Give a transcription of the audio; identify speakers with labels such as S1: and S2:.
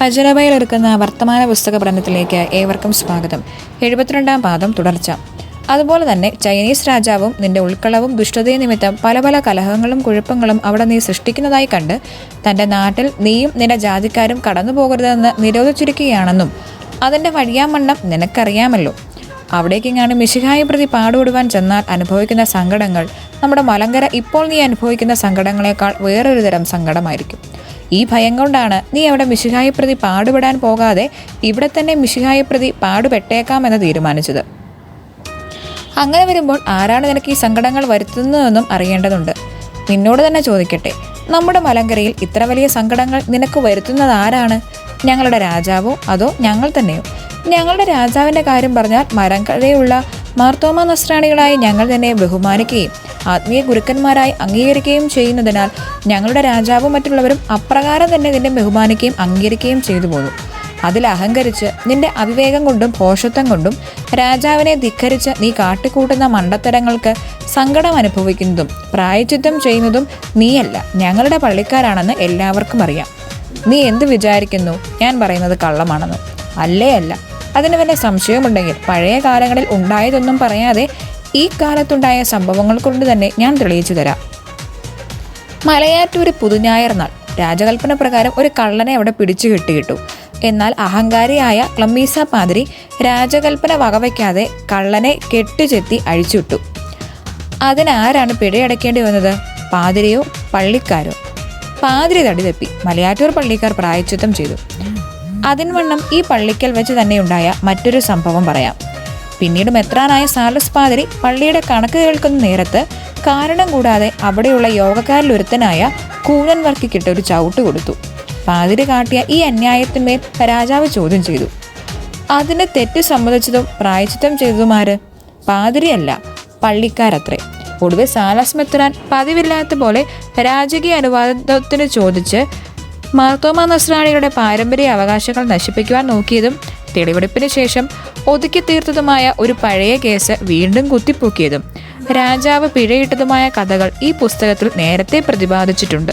S1: പജരബയിൽ ഒരുക്കുന്ന വർത്തമാന പുസ്തക പഠനത്തിലേക്ക് ഏവർക്കും സ്വാഗതം. എഴുപത്തിരണ്ടാം പാദം തുടർച്ച. അതുപോലെ തന്നെ ചൈനീസ് രാജാവും നിന്റെ ഉൾക്കളവും ദുഷ്ടതയും നിമിത്തം പല പല കലഹങ്ങളും കുഴപ്പങ്ങളും അവിടെ നീ സൃഷ്ടിക്കുന്നതായി കണ്ട് തന്റെ നാട്ടിൽ നീയും നിന്റെ ജാതിക്കാരും കടന്നു പോകരുതെന്ന് നിരോധിച്ചിരിക്കുകയാണെന്നും അതിന്റെ വഴിയാമണ്ണം നിനക്കറിയാമല്ലോ. അവിടേക്കെങ്ങാണ് മിശിഹായി പ്രതി പാടുവിടുവാൻ ചെന്നാൽ അനുഭവിക്കുന്ന സങ്കടങ്ങൾ നമ്മുടെ മലങ്കര ഇപ്പോൾ നീ അനുഭവിക്കുന്ന സങ്കടങ്ങളെക്കാൾ വേറൊരു തരം സങ്കടമായിരിക്കും. ഈ ഭയം കൊണ്ടാണ് നീ അവിടെ മിശിഹായ പ്രതി പാടുപെടാൻ പോകാതെ ഇവിടെ തന്നെ മിശിഹായ പ്രതി പാടുപെട്ടേക്കാമെന്ന് തീരുമാനിച്ചത്. അങ്ങനെ വരുമ്പോൾ ആരാണ് നിനക്ക് ഈ സങ്കടങ്ങൾ വരുത്തുന്നതെന്നും അറിയേണ്ടതുണ്ട്. നിന്നോട് തന്നെ ചോദിക്കട്ടെ നമ്മുടെ മലങ്കരയിൽ ഇത്ര വലിയ സങ്കടങ്ങൾ നിനക്ക് വരുത്തുന്നത് ആരാണ്? ഞങ്ങളുടെ രാജാവോ? അതോ ഞങ്ങൾ തന്നെയോ? ഞങ്ങളുടെ രാജാവിന്റെ കാര്യം പറഞ്ഞാൽ മലങ്കരയുള്ള മാർത്തോമ നസ്രാണികളായി ഞങ്ങൾ തന്നെ ബഹുമാനിക്കുകയും ആത്മീയ ഗുരുക്കന്മാരായി അംഗീകരിക്കുകയും ചെയ്യുന്നതിനാൽ ഞങ്ങളുടെ രാജാവും മറ്റുള്ളവരും അപ്രകാരം തന്നെ നിന്നെ ബഹുമാനിക്കുകയും അംഗീകരിക്കുകയും ചെയ്തു പോന്നു. അതിൽ അഹങ്കരിച്ച് നിന്റെ അവിവേകം കൊണ്ടും ഭോഷത്വം കൊണ്ടും രാജാവിനെ ധിക്കരിച്ച് നീ കാട്ടിക്കൂട്ടുന്ന മണ്ടത്തരങ്ങൾക്ക് സങ്കടം അനുഭവിക്കുന്നതും പ്രായച്ചിത്തം ചെയ്യുന്നതും നീയല്ല ഞങ്ങളുടെ പള്ളിക്കാരാണെന്ന് എല്ലാവർക്കും അറിയാം. നീ എന്ത് വിചാരിക്കുന്നു? ഞാൻ പറയുന്നത് കള്ളമാണെന്ന്. അല്ലേ അല്ല. അതിന് വല്ല സംശയമുണ്ടെങ്കിൽ പഴയ കാലങ്ങളിൽ ഉണ്ടായതൊന്നും പറയാതെ ഈ കാലത്തുണ്ടായ സംഭവങ്ങൾ കൊണ്ട് തന്നെ ഞാൻ തെളിയിച്ചു തരാം. മലയാറ്റൂര് പുതുഞായർ നാൾ രാജകൽപ്പന പ്രകാരം ഒരു കള്ളനെ അവിടെ പിടിച്ചു കെട്ടിയിട്ടു. എന്നാൽ അഹങ്കാരിയായ ക്ലമ്മീസ പാതിരി രാജകൽപ്പന വകവയ്ക്കാതെ കള്ളനെ കെട്ടുചെത്തി അഴിച്ചുവിട്ടു. അതിനാരാണ് പിഴയടക്കേണ്ടി വന്നത്? പാതിരിയോ പള്ളിക്കാരോ? പാതിരി തടി തപ്പി മലയാറ്റൂർ പള്ളിക്കാർ പ്രായച്ചിത്തം ചെയ്തു. അതിൻവണ്ണം ഈ പള്ളിക്കൽ വെച്ച് തന്നെയുണ്ടായ മറ്റൊരു സംഭവം പറയാം. പിന്നീട് മെത്രാനായ സാലസ് പാതിരി പള്ളിയുടെ കണക്ക് കേൾക്കുന്ന നേരത്ത് കാരണം കൂടാതെ അവിടെയുള്ള യോഗക്കാരിലൊരുത്തനായ കൂനൻ വർക്കിക്കിട്ട് ഒരു ചവിട്ട് കൊടുത്തു. പാതിരി കാട്ടിയ ഈ അന്യായത്തിന്മേൽ രാജാവ് ചോദ്യം ചെയ്തു. അതിന് തെറ്റ് സമ്മതിച്ചതും പ്രായച്ചിത്തം ചെയ്തതുമാര്? പാതിരിയല്ല പള്ളിക്കാരത്രേ. ഒടുവിൽ സാലസ് മെത്രാൻ പതിവില്ലാത്ത പോലെ രാജകീയ അനുവാദത്തിന് ചോദിച്ച് മാർത്തോമ നസ്രാണികളുടെ പാരമ്പര്യ അവകാശങ്ങൾ നശിപ്പിക്കുവാൻ നോക്കിയതും തെളിവെടുപ്പിന് ശേഷം ഒതുക്കി തീർത്തതുമായ ഒരു പഴയ കേസ് വീണ്ടും കുത്തിപ്പൊക്കിയതും രാജാവ് പിഴയിട്ടതുമായ കഥകൾ ഈ പുസ്തകത്തിൽ നേരത്തെ പ്രതിപാദിച്ചിട്ടുണ്ട്.